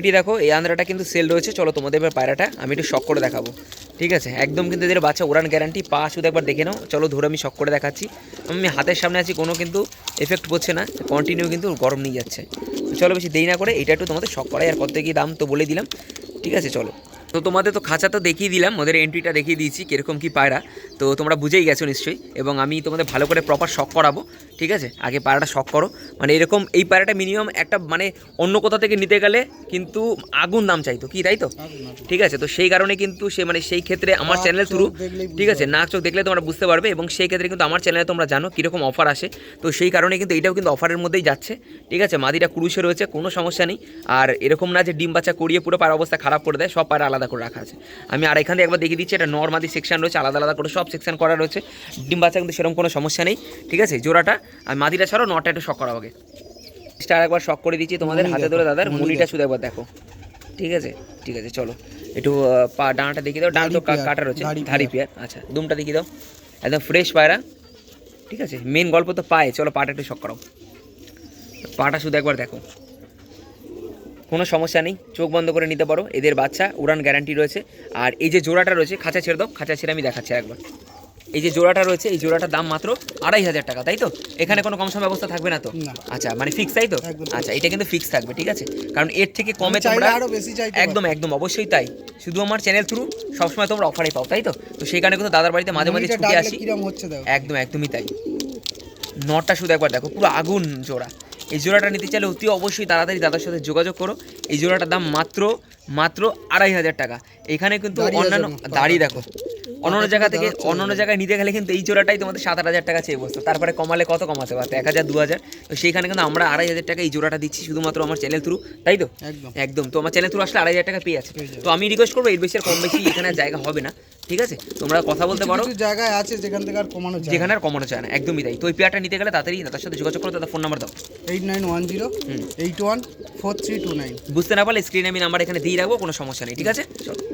এটি দেখো, এই আন্দ্রাটা কিন্তু সেল রয়েছে। চলো তোমাদের এবার পায়রাটা, আমি একটু শখ করে দেখাবো। ঠিক আছে? একদম কিন্তু এদের বাচ্চা উড়ান গ্যারান্টি পা শুধু একবার দেখে নাও। চলো ধরে আমি শখ করে দেখাচ্ছি। আমি হাতের সামনে আছি, কোনো কিন্তু এফেক্ট পড়ছে না। কন্টিনিউ কিন্তু গরম নিয়ে যাচ্ছে। চলো বেশি দেরি না করে, এটা একটু তোমাদের শখ করাই। আর কত কি দাম তো বলে দিলাম। ঠিক আছে, চলো। তো তোমাদের তো খাঁচা তো দেখিয়ে দিলাম ওদের এন্ট্রিটা দেখিয়ে দিয়েছি কীরকম কী পায়রা। তো তোমরা বুঝেই গেছো নিশ্চয়ই এবং আমি তোমাদের ভালো করে প্রপার শখ করাবো ঠিক আছে? আগে পায়রাটা শখ করো। মানে এরকম এই পায়রাটা মিনিমাম একটা মানে অন্য কোথাও থেকে নিতে গেলে কিন্তু আগুন দাম চাইতো কি তাই তো? ঠিক আছে তো সেই কারণে কিন্তু সে মানে সেই ক্ষেত্রে আমার চ্যানেল থ্রু ঠিক আছে নাক চোখ দেখলে তোমরা বুঝতে পারবে এবং সেই ক্ষেত্রে কিন্তু আমার চ্যানেলে তোমরা জানো কীরকম অফার আসে। তো সেই কারণে কিন্তু এটাও কিন্তু অফারের মধ্যেই যাচ্ছে ঠিক আছে? মাদিটা কুরুশে রয়েছে কোনো সমস্যা নেই। আর এরকম না যে ডিম বাচ্চা করিয়ে পুরো পায়ের অবস্থা খারাপ করে দেয় সব পায়রা আলাদা করে রাখা আছে। আমি আর এখান থেকে একবার দেখিয়ে দিচ্ছি এটা নর্মাদি সেকশন রয়েছে আলাদা আলাদা করে সব সেকশন করা রয়েছে। ডিম বাচ্চা কিন্তু সেরকম কোনো সমস্যা নেই ঠিক আছে? জোড়াটা আর মাদিটা ছাড়াও নটা একটু শখ করা আগে স্টার একবার শখ করে দিচ্ছি তোমাদের হাতে ধরে দাদার মুনিটা। শুধু একবার দেখো। ঠিক আছে? ঠিক আছে চলো। একটু পা ডানাটা দেখিয়ে দাও ডান তো কাটা রয়েছে ধাড়ি পেয়ার। আচ্ছা দুমটা দেখিয়ে দাও। একদম ফ্রেশ পায়রা। ঠিক আছে? মেন গল্প তো পায়ে চলো পাটা একটু শখ করাও। পাটা শুধু একবার দেখো। কোনো সমস্যা নেই চোখ বন্ধ করে নিতে পারো। এদের বাচ্চা উড়ান গ্যারান্টি রয়েছে। আর এই যে জোড়াটা রয়েছে খাঁচা ছেড়ে দাও খাঁচা ছেড়ে আমি দেখাচ্ছি একবার এই যে জোড়াটা রয়েছে এই জোড়াটার দাম মাত্র আড়াই হাজার টাকা তাই তো? এখানে কোনো কম সম ব্যবস্থা থাকবে না তো? আচ্ছা মানে ফিক্স তাই তো? আচ্ছা এটা কিন্তু ফিক্স থাকবে ঠিক আছে? কারণ এর থেকে কমে তোমরা একদম একদম অবশ্যই তাই। শুধু আমার চ্যানেল থ্রু সবসময় তোমরা অফারে পাও তাই তো? তো সেই কারণে কিন্তু দাদার বাড়িতে মাঝে মাঝে ছুটে আসি। একদম একদমই তাই। নটটা শুধু একবার দেখো পুরো আগুন জোড়া। এই জোড়াটা নিতে চাইলে অতি অবশ্যই তাড়াতাড়ি দাদার সাথে যোগাযোগ করো। এই জোড়াটার দাম মাত্র মাত্র আড়াই হাজার টাকা। এখানে কিন্তু অন্যান্য দাঁড়িয়ে দেখো। অন্যান্য জায়গা থেকে থেকে অন্যান্য জায়গায় নিতে গেলে কিন্তু এই জোড়াটাই তোমাদের সাত আট হাজার টাকা চেয়ে বসতো। তারপরে কমালে কত কমাতে পারতো? এক হাজার দু হাজার। তো সেইখানে কিন্তু আমরা আড়াই হাজার টাকা এই জোড়াটা দিচ্ছি শুধুমাত্র আমার চ্যানেল থ্রু তাই তো? একদম। তো আমার চ্যানেল থ্রু আসলে আড়াই হাজার টাকা পেয়ে আছে তো আমি রিকোয়েস্ট করব এর বেশি আর কম বেশি এখানে জায়গা হবে না। ঠিক আছে? তোমরা কথা বলতে পারো। জায়গায় আছে যেখান থেকে আর কমানো যায় যেখানে আর কমানো চায় না। একদমই তাই। তো ওই পেয়ারটা নিতে গেলে তাড়াতাড়ি তার সাথে যোগাযোগ করো তাদের ফোন নাম্বার দাও। Eight nine one zero eight one four three two nine. বুঝতে না পারলে স্ক্রিনে আমি নাম্বার এখানে দিয়ে রাখব কোনো সমস্যা নেই ঠিক আছে? চলো।